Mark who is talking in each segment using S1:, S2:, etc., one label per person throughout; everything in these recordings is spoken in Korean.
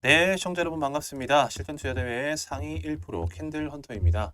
S1: 네, 시청자 여러분 반갑습니다. 실전 투자 대회 상위 1% 캔들 헌터입니다.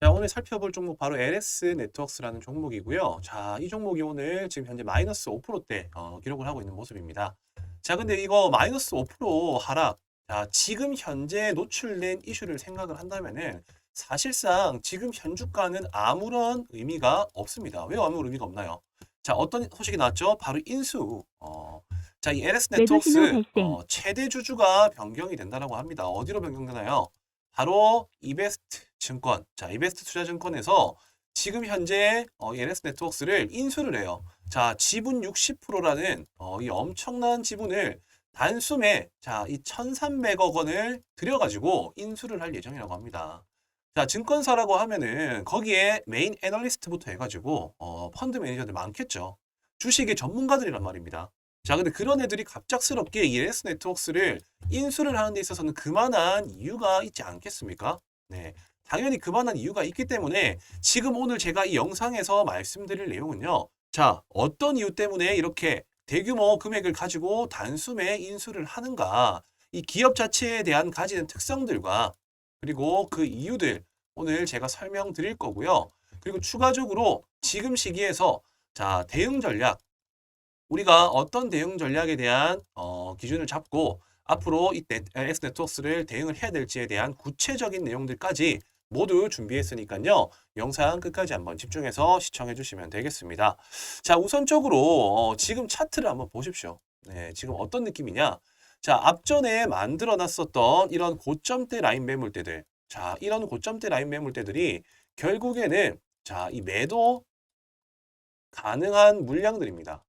S1: 자, 오늘 살펴볼 종목 바로 LS 네트워크스라는 종목이고요. 자, 이 종목이 오늘 지금 현재 마이너스 5%대 어, 기록을 하고 있는 모습입니다. 자, 근데 이거 마이너스 5% 하락. 자, 지금 현재 노출된 이슈를 생각을 한다면은 사실상 지금 현 주가는 아무런 의미가 없습니다. 왜 아무런 의미가 없나요? 자, 어떤 소식이 나왔죠? 바로 인수. 어, 자, 이 LS 네트워크스. 어, 최대 주주가 변경이 된다라고 합니다. 어디로 변경되나요? 바로 이베스트 증권. 자, 이베스트 투자증권에서 지금 현재 어, 이 LS 네트워크스를 인수를 해요. 자, 지분 60%라는 어, 이 엄청난 지분을 단숨에 자, 이 1,300억 원을 들여가지고 인수를 할 예정이라고 합니다. 자, 증권사라고 하면은 거기에 메인 애널리스트부터 해가지고 어, 펀드 매니저들 많겠죠. 주식의 전문가들이란 말입니다. 자, 근데 그런 애들이 갑작스럽게 이 LS 네트워크스를 인수를 하는 데 있어서는 그만한 이유가 있지 않겠습니까? 네. 당연히 그만한 이유가 있기 때문에 지금 오늘 제가 이 영상에서 말씀드릴 내용은요. 자, 어떤 이유 때문에 이렇게 대규모 금액을 가지고 단숨에 인수를 하는가? 이 기업 자체에 대한 가지는 특성들과 그리고 그 이유들 오늘 제가 설명드릴 거고요. 그리고 추가적으로 지금 시기에서 자, 대응 전략 우리가 어떤 대응 전략에 대한 어, 기준을 잡고 앞으로 이 네- S 네트워크스를 대응을 해야 될지에 대한 구체적인 내용들까지 모두 준비했으니까요. 영상 끝까지 한번 집중해서 시청해 주시면 되겠습니다. 자, 우선적으로 어, 지금 차트를 한번 보십시오. 네, 지금 어떤 느낌이냐? 자, 앞전에 만들어 놨었던 이런 고점대 라인 매물대들. 자, 이런 고점대 라인 매물대들이 결국에는 자, 이 매도 가능한 물량들입니다.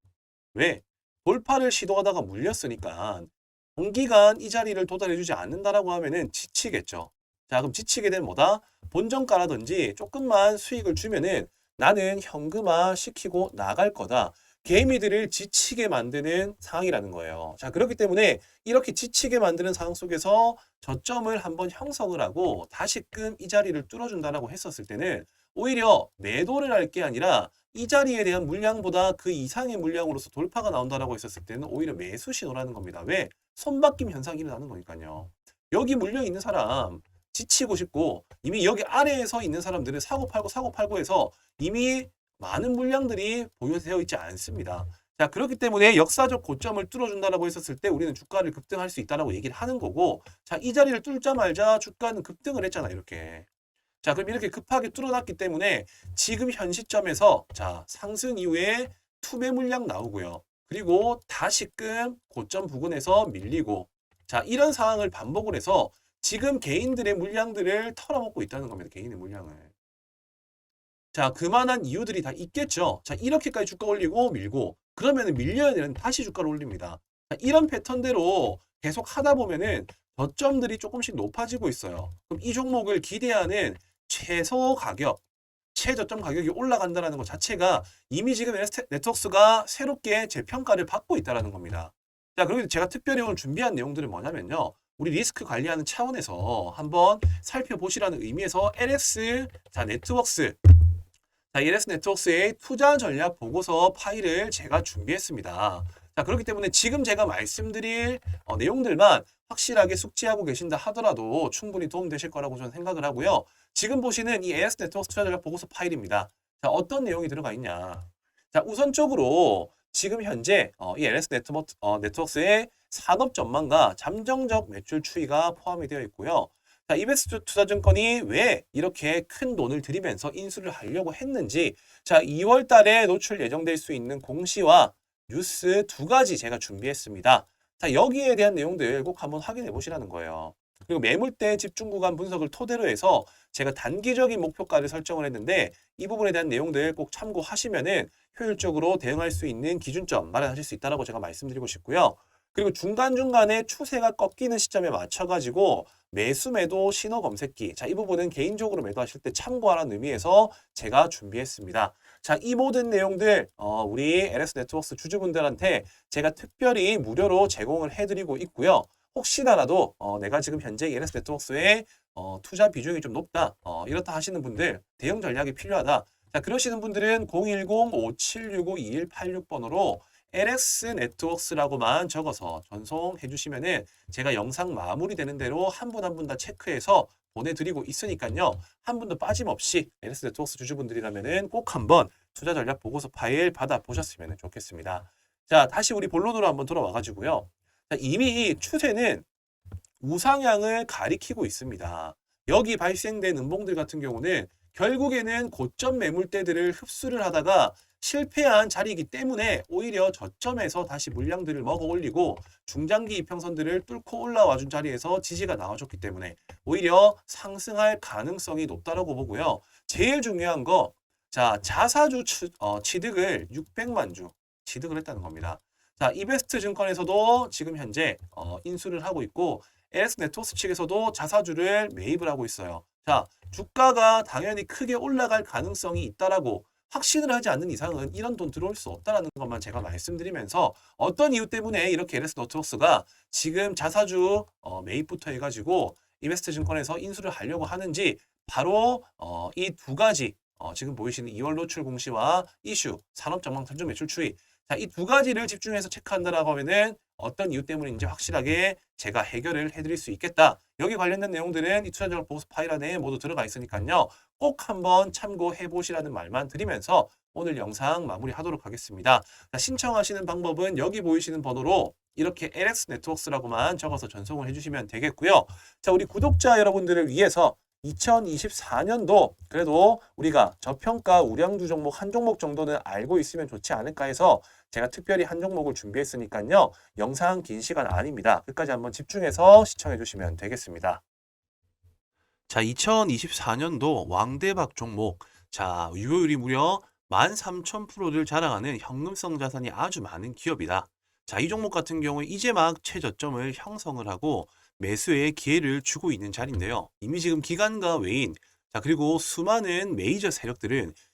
S1: 왜? 돌파를 시도하다가 물렸으니까短기간 이 자리를 도달해주지 않는다라고 하면은 지치겠죠. 자, 그럼 지치게 되면 뭐다? 본전가라든지 조금만 수익을 주면은 나는 현금화 시키고 나갈 거다. 개미들을 지치게 만드는 상황이라는 거예요. 자, 그렇기 때문에 이렇게 지치게 만드는 상황 속에서 저점을 한번 형성을 하고 다시금 이 자리를 뚫어준다라고 했었을 때는 오히려 매도를 할 게 아니라 이 자리에 대한 물량보다 그 이상의 물량으로서 돌파가 나온다라고 했었을 때는 오히려 매수 신호라는 겁니다. 왜? 손바뀜 현상이 일어나는 거니까요. 여기 물량 있는 사람 지치고 싶고 이미 여기 아래에 서 있는 사람들은 사고 팔고 사고 팔고 해서 이미 많은 물량들이 보유되어 있지 않습니다. 자, 그렇기 때문에 역사적 고점을 뚫어준다라고 했었을 때 우리는 주가를 급등할 수 있다라고 얘기를 하는 거고 자, 이 자리를 뚫자마자 주가는 급등을 했잖아, 이렇게. 자, 그럼 이렇게 급하게 뚫어놨기 때문에 지금 현 시점에서 자, 상승 이후에 투매 물량 나오고요. 그리고 다시금 고점 부근에서 밀리고 자, 이런 상황을 반복을 해서 지금 개인들의 물량들을 털어먹고 있다는 겁니다. 개인의 물량을. 자, 그만한 이유들이 다 있겠죠. 자, 이렇게까지 주가 올리고 밀고 그러면은 밀려야 되는 다시 주가를 올립니다. 자, 이런 패턴대로 계속 하다 보면은 저점들이 조금씩 높아지고 있어요. 그럼 이 종목을 기대하는 최소 가격, 최저점 가격이 올라간다는 것 자체가 이미 지금 LS 네트워크스가 새롭게 재평가를 받고 있다는 겁니다. 자, 그리고 제가 특별히 오늘 준비한 내용들은 뭐냐면요. 우리 리스크 관리하는 차원에서 한번 살펴보시라는 의미에서 LS 자 네트워크스 자, ELS 네트워크스의 투자 전략 보고서 파일을 제가 준비했습니다. 자, 그렇기 때문에 지금 제가 말씀드릴 어, 내용들만 확실하게 숙지하고 계신다 하더라도 충분히 도움되실 거라고 저는 생각을 하고요. 지금 보시는 이 ELS 네트워크스 투자 전략 보고서 파일입니다. 자, 어떤 내용이 들어가 있냐. 자, 우선적으로 지금 현재 어, 이 LS 네트워크, 어, 네트워크스의 산업 전망과 잠정적 매출 추이가 포함이 되어 있고요. 자, 이베스트 투자증권이 왜 이렇게 큰 돈을 들이면서 인수를 하려고 했는지 자, 2월 달에 노출 예정될 수 있는 공시와 뉴스 두 가지 제가 준비했습니다. 자, 여기에 대한 내용들 꼭 한번 확인해 보시라는 거예요. 그리고 매물대 집중 구간 분석을 토대로 해서 제가 단기적인 목표가를 설정을 했는데 이 부분에 대한 내용들 꼭 참고하시면은 효율적으로 대응할 수 있는 기준점 마련하실 수 있다라고 제가 말씀드리고 싶고요. 그리고 중간중간에 추세가 꺾이는 시점에 맞춰가지고 매수 매도 신호 검색기. 자, 이 부분은 개인적으로 매도하실 때 참고하라는 의미에서 제가 준비했습니다. 자, 이 모든 내용들 어, 우리 LS 네트워크스 주주분들한테 제가 특별히 무료로 제공을 해드리고 있고요. 혹시나라도 어, 내가 지금 현재 LS 네트워크스의 어, 투자 비중이 좀 높다. 어, 이렇다 하시는 분들 대응 전략이 필요하다. 자, 그러시는 분들은 010-5765-2186번으로 LX 네트워크스라고만 적어서 전송해 주시면은 제가 영상 마무리되는 대로 한 분 한 분 다 체크해서 보내드리고 있으니까요. 한 분도 빠짐없이 LX 네트워크스 주주분들이라면은 꼭 한번 투자 전략 보고서 파일 받아 보셨으면 좋겠습니다. 자, 다시 우리 본론으로 한번 돌아와 가지고요. 자, 이미 이 추세는 우상향을 가리키고 있습니다. 여기 발생된 음봉들 같은 경우는 결국에는 고점 매물대들을 흡수를 하다가 실패한 자리이기 때문에 오히려 저점에서 다시 물량들을 먹어 올리고 중장기 이평선들을 뚫고 올라와 준 자리에서 지지가 나와줬기 때문에 오히려 상승할 가능성이 높다라고 보고요. 제일 중요한 거, 자, 자사주 취, 어, 취득을 600만 주 취득을 했다는 겁니다. 자, 이베스트 증권에서도 지금 현재 어, 인수를 하고 있고 LS 네트워크 측에서도 자사주를 매입을 하고 있어요. 자, 주가가 당연히 크게 올라갈 가능성이 있다라고 확신을 하지 않는 이상은 이런 돈 들어올 수 없다라는 것만 제가 말씀드리면서 어떤 이유 때문에 이렇게 LS 네트워크가 지금 자사주 어, 매입부터 해가지고 이베스트 증권에서 인수를 하려고 하는지 바로 어, 이 두 가지 어, 지금 보이시는 2월 노출 공시와 이슈 산업 전망 선정 매출 추이. 자, 이 두 가지를 집중해서 체크한다라고 하면은 어떤 이유 때문인지 확실하게 제가 해결을 해드릴 수 있겠다. 여기 관련된 내용들은 이 투자전략 보고서 파일 안에 모두 들어가 있으니까요. 꼭 한번 참고해 보시라는 말만 드리면서 오늘 영상 마무리하도록 하겠습니다. 자, 신청하시는 방법은 여기 보이시는 번호로 이렇게 LX 네트워크스라고만 적어서 전송을 해주시면 되겠고요. 자, 우리 구독자 여러분들을 위해서 2024년도 그래도 우리가 저평가 우량주 종목 한 종목 정도는 알고 있으면 좋지 않을까 해서 제가 특별히 한 종목을 준비했으니까요. 영상 긴 시간 아닙니다. 끝까지 한번 집중해서 시청해 주시면 되겠습니다. 자, 2024년도 왕대박 종목. 자, 유효율이 무려 13,000%를 자랑하는 현금성 자산이 아주 많은 기업이다. 자, 이 종목 같은 경우에 이제 막 최저점을 형성을 하고 매수의 기회를 주고 있는 자리인데요. 이미 지금 기관과 외인, 자, 그리고 수많은 메이저 세력들은